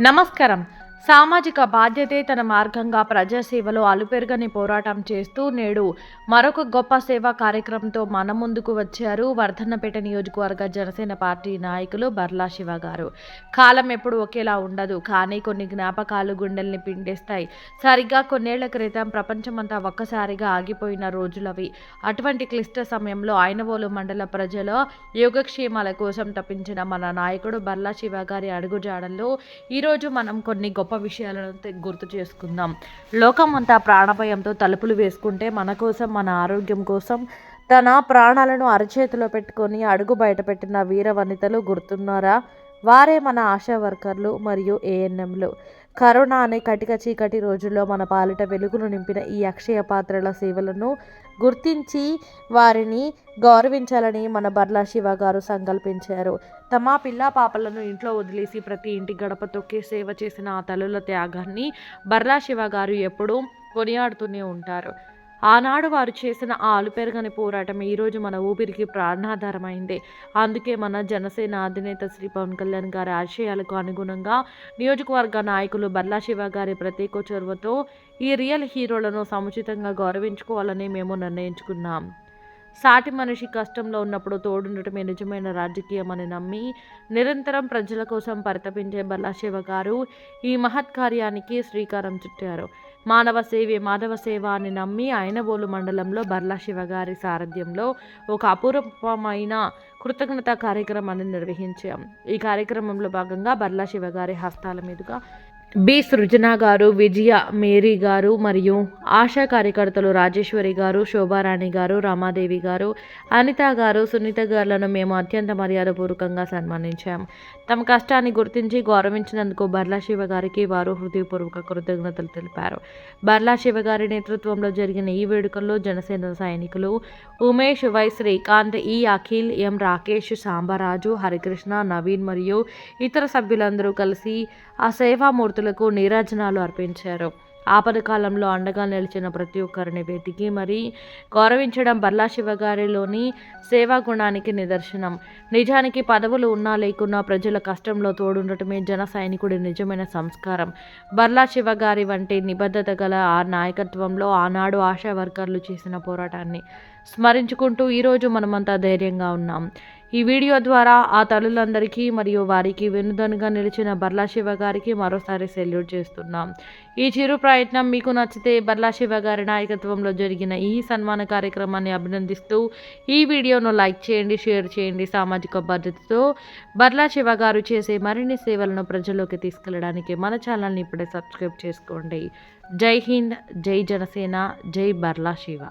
నమస్కారం. సామాజిక బాధ్యతే తన మార్గంగా ప్రజాసేవలో అలుపెరగని పోరాటం చేస్తూ నేడు మరొక గొప్ప సేవా కార్యక్రమంతో మన ముందుకు వచ్చారు వర్ధన్నపేట నియోజకవర్గ జనసేన పార్టీ నాయకులు బర్లా శివ గారు. కాలం ఎప్పుడు ఒకేలా ఉండదు కానీ కొన్ని జ్ఞాపకాలు గుండెల్ని పిండేస్తాయి. సరిగ్గా కొన్నేళ్ళ క్రితం ప్రపంచమంతా ఒక్కసారిగా ఆగిపోయిన రోజులవి. అటువంటి క్లిష్ట సమయంలో ఆయనవోలు మండల ప్రజల యోగక్షేమాల కోసం తప్పించిన మన నాయకుడు బర్లా శివ గారి అడుగుజాడల్లో ఈరోజు మనం కొన్ని గొప్ప విషయాలను తె- గుర్తు చేసుకుందాం. లోకం అంతా ప్రాణభయంతో తలుపులు వేసుకుంటే మన కోసం మన ఆరోగ్యం కోసం తన ప్రాణాలను అరచేతిలో పెట్టుకొని అడుగు బయటపెట్టిన వీర వనితలు గుర్తున్నారా? వారే మన ఆశా వర్కర్లు మరియు ఏఎన్ఎంలు కరోనా అనే కటిక చీకటి రోజుల్లో మన పాలిట వెలుగును నింపిన ఈ అక్షయ పాత్రల సేవలను గుర్తించి వారిని గౌరవించాలని మన బర్లా శివ గారు సంకల్పించారు. తమ పిల్ల పాపలను ఇంట్లో వదిలేసి ప్రతి ఇంటి గడప తొక్కి సేవ చేసిన ఆ తల్లుల త్యాగాన్ని బర్లా శివ గారు ఎప్పుడూ కొనియాడుతూనే ఉంటారు. ఆనాడు వారు చేసిన ఆ అలుపెరగని పోరాటం ఈరోజు మన ఊపిరికి ప్రాణాధారమైంది. అందుకే మన జనసేన అధినేత శ్రీ పవన్ కళ్యాణ్ గారి ఆశయాలకు అనుగుణంగా నియోజకవర్గ నాయకులు బర్లా శివ గారి ప్రత్యేక చొరవతో ఈ రియల్ హీరోలను సముచితంగా గౌరవించుకోవాలని మేము నిర్ణయించుకున్నాం. సాటి మనిషి కష్టంలో ఉన్నప్పుడు తోడుండటమే నిజమైన రాజకీయం అని నమ్మి నిరంతరం ప్రజల కోసం పరితపించే బల్లాశివ గారు ఈ మహత్ కార్యానికి శ్రీకారం చుట్టారు. మానవ సేవే మాధవ సేవ అని నమ్మి ఆయనబోలు మండలంలో బర్లా శివ గారి సారథ్యంలో ఒక అపూర్వమైన కృతజ్ఞత కార్యక్రమాన్ని నిర్వహించాం. ఈ కార్యక్రమంలో భాగంగా బర్లా శివగారి హస్తాల మీదుగా బి. సృజన గారు విజయ మేరీ గారు మరియు ఆశా కార్యకర్తలు రాజేశ్వరి గారు శోభారాణి గారు రామాదేవి గారు అనిత గారు సునీత గారులను మేము అత్యంత మర్యాదపూర్వకంగా సన్మానించాం. తమ కష్టాన్ని గుర్తించి గౌరవించినందుకు బర్లా శివ గారికి వారు హృదయపూర్వక కృతజ్ఞతలు తెలిపారు. బర్లా శివ గారి నేతృత్వంలో జరిగిన ఈ వేడుకల్లో జనసేన సైనికులు ఉమేష్ వై. శ్రీకాంత్ ఈ. అఖిల్ ఎం. రాకేష్ సాంబరాజు హరికృష్ణ నవీన్ మరియు ఇతర సభ్యులందరూ కలిసి ఆ సేవామూర్తులకు నీరాజనాలు అర్పించారు. ఆపద కాలంలో అండగా నిలిచిన ప్రతి ఒక్కరిని వెతికి మరి గౌరవించడం బర్లా శివ గారిలోని సేవా గుణానికి నిదర్శనం. నిజానికి పదవులు ఉన్నా లేకున్నా ప్రజల కష్టంలో తోడుండటమే జన సైనికుడి నిజమైన సంస్కారం. బర్లా శివ గారి వంటి నిబద్ధత గల ఆ నాయకత్వంలో ఆనాడు ఆశా వర్కర్లు చేసిన పోరాటాన్ని స్మరించుకుంటూ ఈరోజు మనమంతా ధైర్యంగా ఉన్నాం. ఈ వీడియో ద్వారా ఆ తల్లులందరికీ మరియు వారికి వెనుదనుగా నిలిచిన బర్లా శివ గారికి మరోసారి సెల్యూట్ చేస్తున్నాం. ఈ చిరు ప్రయత్నం మీకు నచ్చితే బర్లా శివ గారి నాయకత్వంలో జరిగిన ఈ సన్మాన కార్యక్రమాన్ని అభినందిస్తూ ఈ వీడియోను లైక్ చేయండి షేర్ చేయండి సామాజిక బాధ్యతతో బర్లా శివ గారు చేసే మరిన్ని సేవలను ప్రజల్లోకి తీసుకెళ్ళడానికి మన ఛానల్ని ఇప్పుడే సబ్స్క్రైబ్ చేసుకోండి. జై హింద్ జై జనసేన జై బర్లా శివ